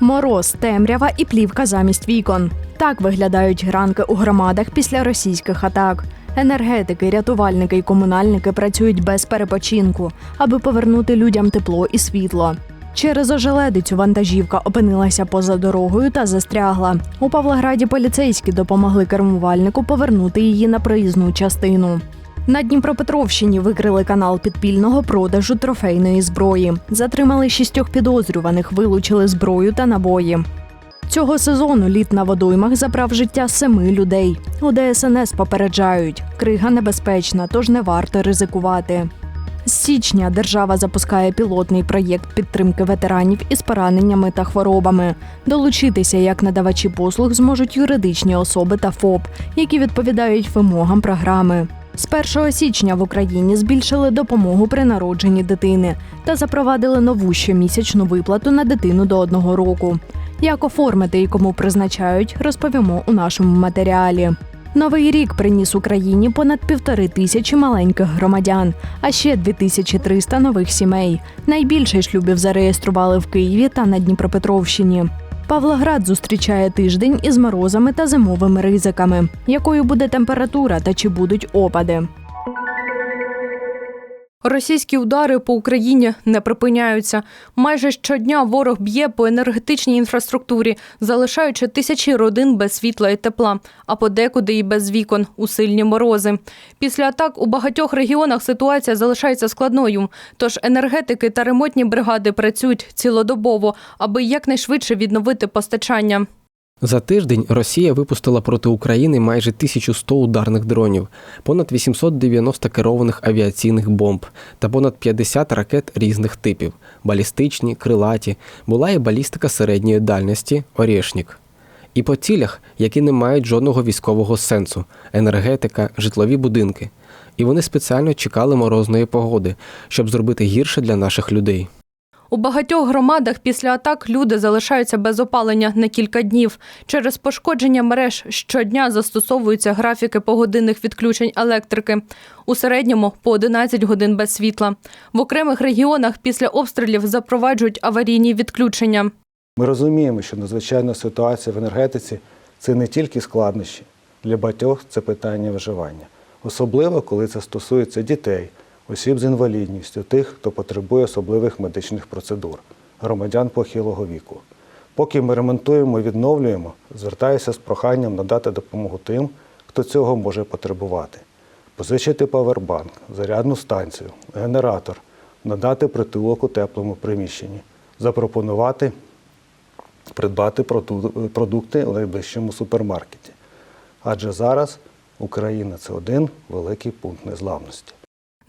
Мороз, темрява і плівка замість вікон. Так виглядають ранки у громадах після російських атак. Енергетики, рятувальники і комунальники працюють без перепочинку, аби повернути людям тепло і світло. Через ожеледицю вантажівка опинилася поза дорогою та застрягла. У Павлограді поліцейські допомогли кермувальнику повернути її на проїзну частину. На Дніпропетровщині викрили канал підпільного продажу трофейної зброї. Затримали шістьох підозрюваних, вилучили зброю та набої. Цього сезону літ на водоймах забрав життя семи людей. У ДСНС попереджають, крига небезпечна, тож не варто ризикувати. З січня держава запускає пілотний проєкт підтримки ветеранів із пораненнями та хворобами. Долучитися як надавачі послуг зможуть юридичні особи та ФОП, які відповідають вимогам програми. З 1 січня в Україні збільшили допомогу при народженні дитини та запровадили нову щомісячну виплату на дитину до одного року. Як оформити і кому призначають, розповімо у нашому матеріалі. Новий рік приніс Україні понад півтори тисячі маленьких громадян, а ще 2300 нових сімей. Найбільше шлюбів зареєстрували в Києві та на Дніпропетровщині. Павлоград зустрічає тиждень із морозами та зимовими ризиками. Якою буде температура та чи будуть опади? Російські удари по Україні не припиняються. Майже щодня ворог б'є по енергетичній інфраструктурі, залишаючи тисячі родин без світла і тепла, а подекуди і без вікон у сильні морози. Після атак у багатьох регіонах ситуація залишається складною. Тож енергетики та ремонтні бригади працюють цілодобово, аби якнайшвидше відновити постачання. За тиждень Росія випустила проти України майже 1100 ударних дронів, понад 890 керованих авіаційних бомб та понад 50 ракет різних типів балістичні, крилаті, була і балістика середньої дальності Орєшнік. І по цілях, які не мають жодного військового сенсу енергетика, житлові будинки. І вони спеціально чекали морозної погоди, щоб зробити гірше для наших людей. У багатьох громадах після атак люди залишаються без опалення на кілька днів. Через пошкодження мереж щодня застосовуються графіки погодинних відключень електрики. У середньому по 11 годин без світла. В окремих регіонах після обстрілів запроваджують аварійні відключення. Ми розуміємо, що надзвичайна ситуація в енергетиці це не тільки складнощі. Для багатьох це питання виживання. Особливо, коли це стосується дітей, осіб з інвалідністю, тих, хто потребує особливих медичних процедур, громадян похилого віку. Поки ми ремонтуємо і відновлюємо, звертаюся з проханням надати допомогу тим, хто цього може потребувати. Позичити павербанк, зарядну станцію, генератор, надати притулок у теплому приміщенні, запропонувати придбати продукти в найближчому супермаркеті. Адже зараз Україна це один великий пункт незламності.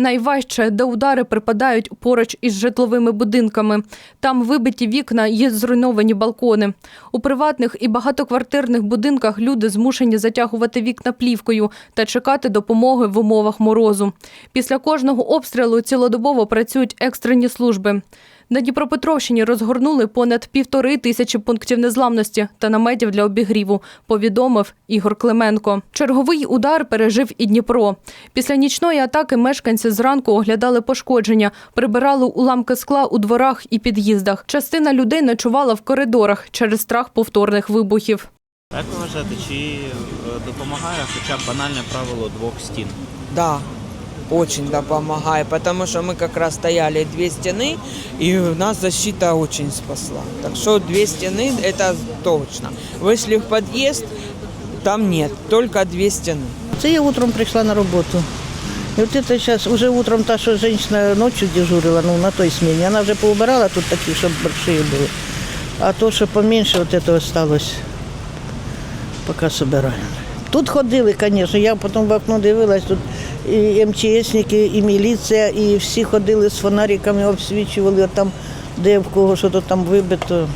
Найважче, де удари припадають поруч із житловими будинками. Там вибиті вікна, є зруйновані балкони. У приватних і багатоквартирних будинках люди змушені затягувати вікна плівкою та чекати допомоги в умовах морозу. Після кожного обстрілу цілодобово працюють екстрені служби. На Дніпропетровщині розгорнули понад півтори тисячі пунктів незламності та наметів для обігріву, повідомив Ігор Клименко. Черговий удар пережив і Дніпро. Після нічної атаки мешканці зранку оглядали пошкодження, прибирали уламки скла у дворах і під'їздах. Частина людей ночувала в коридорах через страх повторних вибухів. Як ви вважаєте, чи е, допомагає хоча б банальне правило двох стін? Да, очень да, помогает, потому что мы как раз стояли две стены, и нас защита очень спасла. Так что две стены это точно. Вышли в подъезд, там нет, только две стены. Це я утром прийшла на роботу. І от це зараз, уже утром та, що жінка ночі дежурила, ну, на той сміні, вона вже поубирала тут такі, щоб большие були. А то, що поменше, от це осталось, поки собираємо. Тут ходили, звісно, я потім в окно дивилась, тут і МЧСники, і міліція, і всі ходили з фонариками, обсвічували, там, де в кого що то там вибито.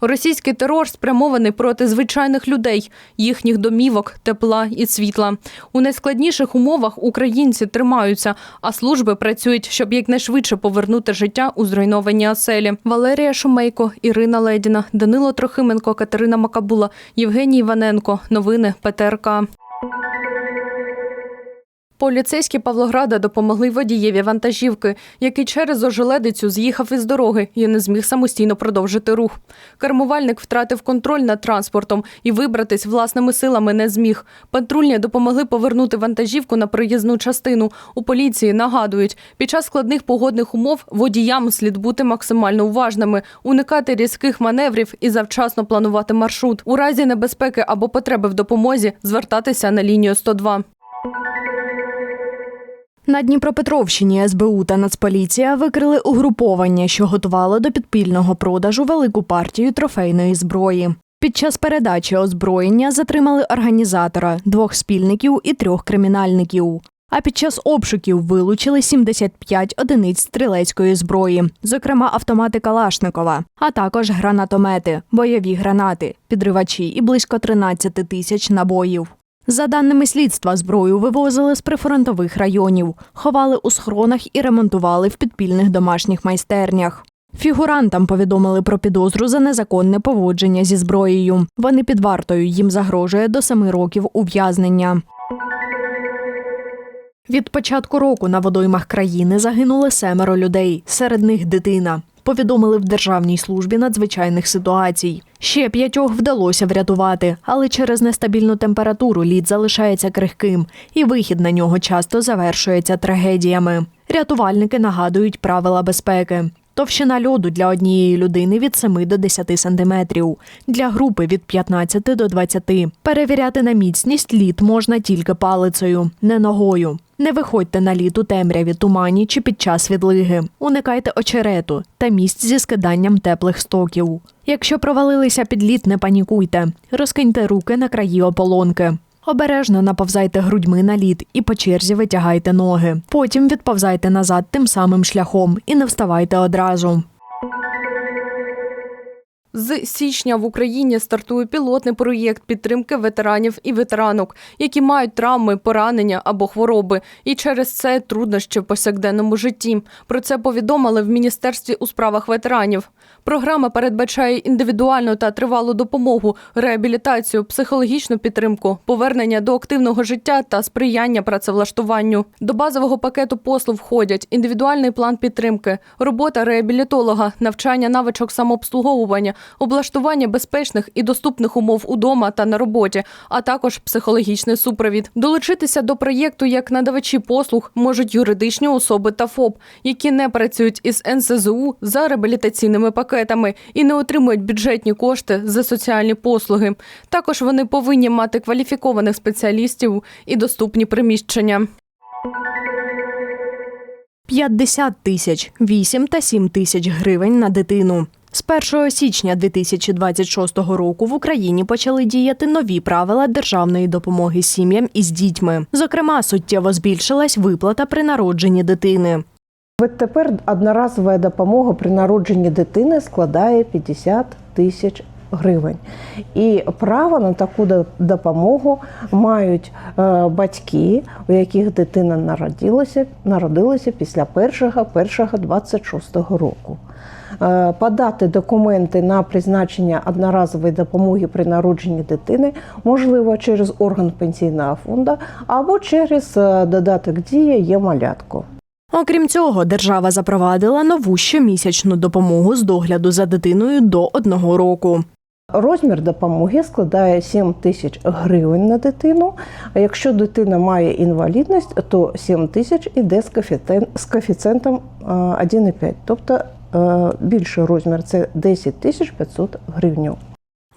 Російський терор спрямований проти звичайних людей, їхніх домівок, тепла і світла. У найскладніших умовах українці тримаються, а служби працюють, щоб якнайшвидше повернути життя у зруйновані оселі. Валерія Шумейко, Ірина Ледіна, Данило Трохименко, Катерина Макабула, Євгеній Іваненко. Новини ПТРК. Поліцейські Павлограда допомогли водієві вантажівки, який через ожеледицю з'їхав із дороги і не зміг самостійно продовжити рух. Кермувальник втратив контроль над транспортом і вибратись власними силами не зміг. Патрульні допомогли повернути вантажівку на проїзну частину. У поліції нагадують, під час складних погодних умов водіям слід бути максимально уважними, уникати різких маневрів і завчасно планувати маршрут. У разі небезпеки або потреби в допомозі звертатися на лінію 102. На Дніпропетровщині СБУ та Нацполіція викрили угруповання, що готувало до підпільного продажу велику партію трофейної зброї. Під час передачі озброєння затримали організатора, двох спільників і трьох кримінальників. А під час обшуків вилучили 75 одиниць стрілецької зброї, зокрема автомати Калашникова, а також гранатомети, бойові гранати, підривачі і близько 13 тисяч набоїв. За даними слідства, зброю вивозили з прифронтових районів, ховали у схронах і ремонтували в підпільних домашніх майстернях. Фігурантам повідомили про підозру за незаконне поводження зі зброєю. Вони під вартою їм загрожує до семи років ув'язнення. Від початку року на водоймах країни загинули семеро людей, серед них дитина. Повідомили в Державній службі надзвичайних ситуацій. Ще п'ятьох вдалося врятувати, але через нестабільну температуру лід залишається крихким, і вихід на нього часто завершується трагедіями. Рятувальники нагадують правила безпеки. Товщина льоду для однієї людини від 7 до 10 сантиметрів, для групи від 15 до 20. Перевіряти на міцність лід можна тільки палицею, не ногою. Не виходьте на лід у темряві, тумані чи під час відлиги. Уникайте очерету та місць зі скиданням теплих стоків. Якщо провалилися під лід, не панікуйте. Розкиньте руки на краї ополонки. Обережно наповзайте грудьми на лід і по черзі витягайте ноги. Потім відповзайте назад тим самим шляхом і не вставайте одразу. З січня в Україні стартує пілотний проєкт підтримки ветеранів і ветеранок, які мають травми, поранення або хвороби, і через це труднощі в повсякденному житті. Про це повідомили в Міністерстві у справах ветеранів. Програма передбачає індивідуальну та тривалу допомогу, реабілітацію, психологічну підтримку, повернення до активного життя та сприяння працевлаштуванню. До базового пакету послуг входять індивідуальний план підтримки, робота реабілітолога, навчання навичок самообслуговування, облаштування безпечних і доступних умов удома та на роботі, а також психологічний супровід. Долучитися до проєкту як надавачі послуг можуть юридичні особи та ФОП, які не працюють із НСЗУ за реабілітаційними пакетами і не отримують бюджетні кошти за соціальні послуги. Також вони повинні мати кваліфікованих спеціалістів і доступні приміщення. 50 тисяч, 8 та 7 тисяч гривень на дитину. З 1 січня 2026 року в Україні почали діяти нові правила державної допомоги сім'ям із дітьми. Зокрема, суттєво збільшилась виплата при народженні дитини. Відтепер одноразова допомога при народженні дитини складає 50 тисяч гривень. І право на таку допомогу мають е, батьки, у яких дитина народилася, народилася після 1.1.26 року. Е, Подати документи на призначення одноразової допомоги при народженні дитини можливо через орган пенсійного фонду або через е, додаток дія є малятко. Окрім цього, держава запровадила нову щомісячну допомогу з догляду за дитиною до одного року. Розмір допомоги складає 7 тисяч гривень на дитину. А якщо дитина має інвалідність, то 7 тисяч іде з коефіцієн- з коефіцієнтом е, 1,5. Тобто е, більший розмір це 10 тисяч 500 гривень.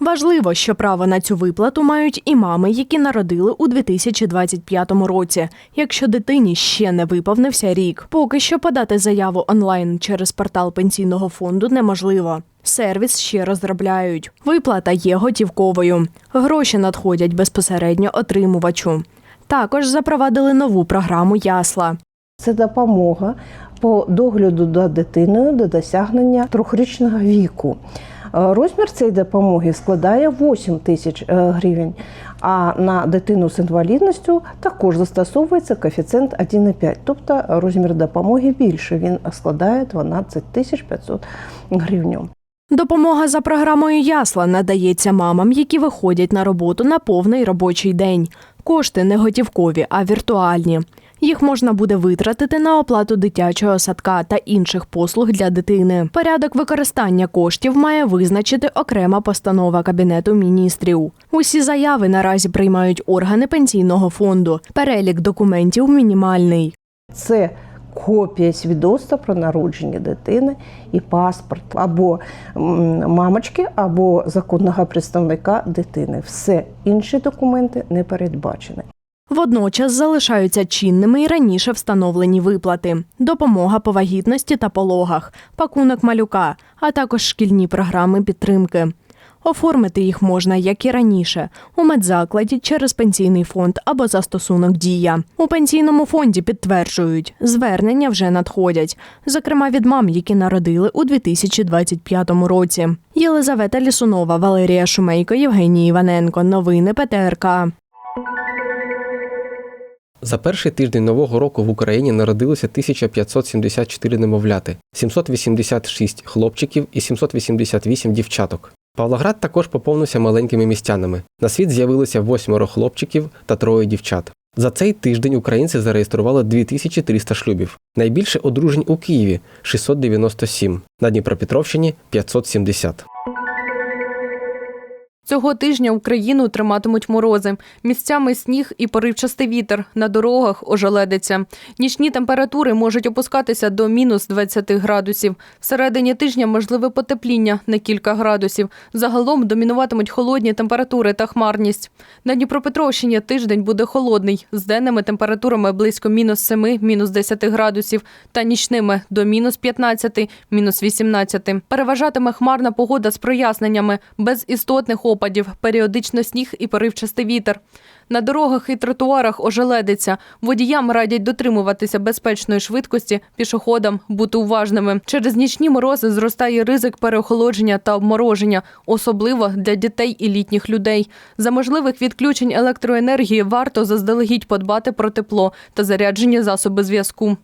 Важливо, що право на цю виплату мають і мами, які народили у 2025 році, якщо дитині ще не виповнився рік. Поки що подати заяву онлайн через портал пенсійного фонду неможливо. Сервіс ще розробляють. Виплата є готівковою. Гроші надходять безпосередньо отримувачу. Також запровадили нову програму Ясла. Це допомога по догляду за дитиною до досягнення трьохрічного віку. Е, Розмір цієї допомоги складає 8 тисяч е, гривень, а на дитину з інвалідністю також застосовується коефіцієнт 1,5, тобто розмір допомоги більше, він складає 12 тисяч 500 гривень. Допомога за програмою Ясла надається мамам, які виходять на роботу на повний робочий день. Кошти не готівкові, а віртуальні. Їх можна буде витратити на оплату дитячого садка та інших послуг для дитини. Порядок використання коштів має визначити окрема постанова Кабінету міністрів. Усі заяви наразі приймають органи пенсійного фонду. Перелік документів мінімальний. Це копія свідоцтва про народження дитини і паспорт або мамочки, або законного представника дитини. Все інші документи не передбачені. Водночас залишаються чинними й раніше встановлені виплати: допомога по вагітності та пологах, пакунок малюка, а також шкільні програми підтримки. Оформити їх можна, як і раніше, у медзакладі через пенсійний фонд або застосунок Дія. У пенсійному фонді підтверджують, звернення вже надходять, зокрема від мам, які народили у 2025 році. Єлизавета Лісунова, Валерія Шумейко, Євгеній Іваненко. Новини ПТРК. За перший тиждень нового року в Україні народилося 1574 немовляти, 786 хлопчиків і 788 дівчаток. Павлоград також поповнився маленькими містянами. На світ з'явилося восьмеро хлопчиків та троє дівчат. За цей тиждень українці зареєстрували 2300 шлюбів. Найбільше одружень у Києві 697, на Дніпропетровщині 570. Цього тижня Україну триматимуть морози. Місцями сніг і поривчастий вітер. На дорогах ожеледиться. Нічні температури можуть опускатися до мінус 20 градусів. Всередині тижня можливе потепління на кілька градусів. Загалом домінуватимуть холодні температури та хмарність. На Дніпропетровщині тиждень буде холодний, з денними температурами близько мінус 7, мінус 10 градусів та нічними до мінус 15, мінус 18. Переважатиме хмарна погода з проясненнями, без істотних опадів, періодично сніг і поривчастий вітер. На дорогах і тротуарах ожеледиться. Водіям радять дотримуватися безпечної швидкості, пішоходам бути уважними. Через нічні морози зростає ризик переохолодження та обмороження, особливо для дітей і літніх людей. За можливих відключень електроенергії варто заздалегідь подбати про тепло та заряджені засоби зв'язку.